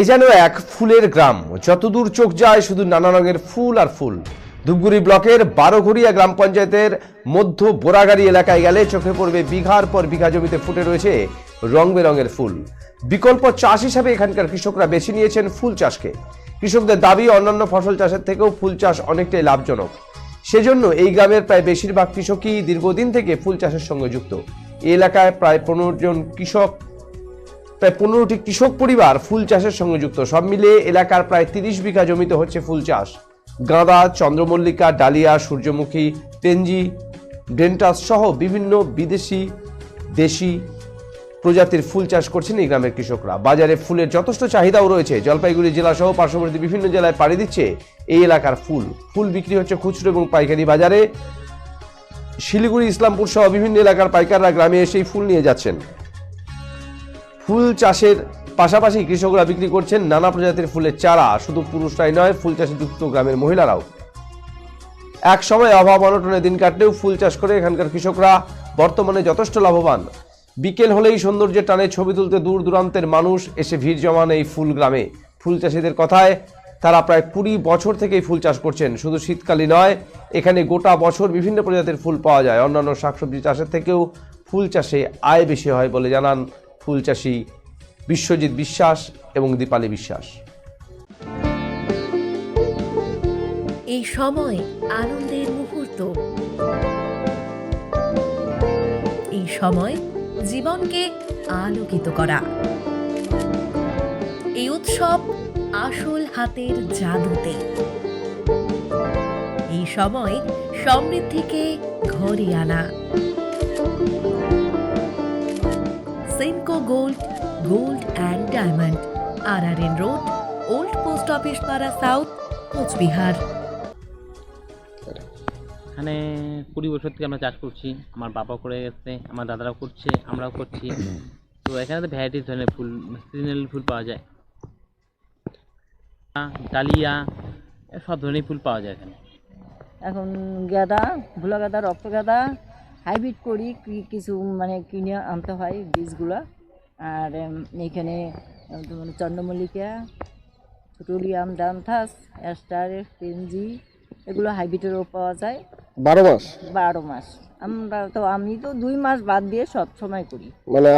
এ যেন এক ফুলের গ্রাম। যতদূর চোখ যায় শুধু নানা রঙের ফুল আর ফুল। ধূপগুড়ি ব্লকের বারোঘড়িয়া গ্রাম পঞ্চায়েতের মধ্য বোরাগাড়ি এলাকায় গেলে চোখে পড়বে বিঘার পর বিঘা জমিতে ফুটে রয়েছে রং বেরঙের ফুল। বিকল্প চাষ হিসাবে এখানকার কৃষকরা বেছে নিয়েছেন ফুল চাষকে। কৃষকদের দাবি, অন্যান্য ফসল চাষের থেকেও ফুল চাষ অনেকটাই লাভজনক। সেজন্য এই গ্রামের প্রায় বেশিরভাগ কৃষকই দীর্ঘদিন থেকে ফুল চাষের সঙ্গে যুক্ত। এলাকায় প্রায় পনেরো জন কৃষক প্রায় পনেরোটি কৃষক পরিবার ফুল চাষের সঙ্গে যুক্ত। সব মিলিয়ে এলাকার প্রায় তিরিশ বিঘা জমিতে হচ্ছে ফুল চাষ। গাঁদা, চন্দ্রমল্লিকা, ডালিয়া, সূর্যমুখী তেঞ্জি ডেন্টাস সহ বিভিন্ন বিদেশি, দেশি প্রজাতির ফুল চাষ করছেন এই গ্রামের কৃষকরা। বাজারে ফুলের যথেষ্ট চাহিদাও রয়েছে। জলপাইগুড়ি জেলা সহ পার্শ্ববর্তী বিভিন্ন জেলায় পাড়ি দিচ্ছে এই এলাকার ফুল। ফুল বিক্রি হচ্ছে খুচরো এবং পাইকারি বাজারে। শিলিগুড়ি, ইসলামপুর সহ বিভিন্ন এলাকার পাইকাররা গ্রামে এসে এই ফুল নিয়ে যাচ্ছেন। ফুল চাষের পাশাপাশি কৃষকরা বিক্রি করছেন নানা প্রজাতির ফুলের চারা। শুধু পুরুষরাই নয়, ফুল চাষে যুক্ত গ্রামের মহিলারাও। এক সময় অভাব অনটনে দিন কাটলেও ফুল চাষ করে এখানকার কৃষকরা বর্তমানে যথেষ্ট লাভবান। বিকেল হলেই সৌন্দর্যের টানে ছবি তুলতে দূর দূরান্তের মানুষ এসে ভিড় জমান এই ফুল গ্রামে। ফুল চাষিদের কথায় তারা প্রায় কুড়ি বছর থেকেই ফুল চাষ করছেন। শুধু শীতকালই নয়, এখানে গোটা বছর বিভিন্ন প্রজাতির ফুল পাওয়া যায়। অন্যান্য শাকসবজি চাষের থেকেও ফুল চাষে আয় বেশি হয় বলে জানান ফুল চাষি বিশ্বজিৎ বিশ্বাস এবং দীপালি বিশ্বাস। এই সময় আনন্দের মুহূর্ত। এই সময় জীবনকে আলোকিত করা। এই উৎসব আসল হাতের জাদুতে। এই সময় সমৃদ্ধিকে ঘরে আনা। Sinco gold gold and diamond R R N road old post office পাড়া সাউথ কোচবিহার এখানে কুড়ি বছর থেকে আমরা চাষ করছি। আমার বাবা করে গেছে আমার দাদারাও করছে আমরাও করছি। তো এখানে তো ভ্যারাইটিস ধরনের ফুল সিজনাল ফুল পাওয়া যায়। ডালিয়া সব ধরনের ফুল পাওয়া যায় এখানে। এখন গাঁদা ভোলা গাঁদা রক্ত গাঁদা হাইব্রিড করি কিছু মানে কিনে আনতে হয় বীজগুলো। আর এখানে তোমার চন্দ্রমল্লিকা টুলিয়াম ডান্থাস অ্যাস্টার পেনজি এগুলো হাইব্রিডেরও পাওয়া যায়। বারো মাস? বারো মাস। আমরা তো আমি তো দুই মাস বাদ দিয়ে সব সময় করি। মানে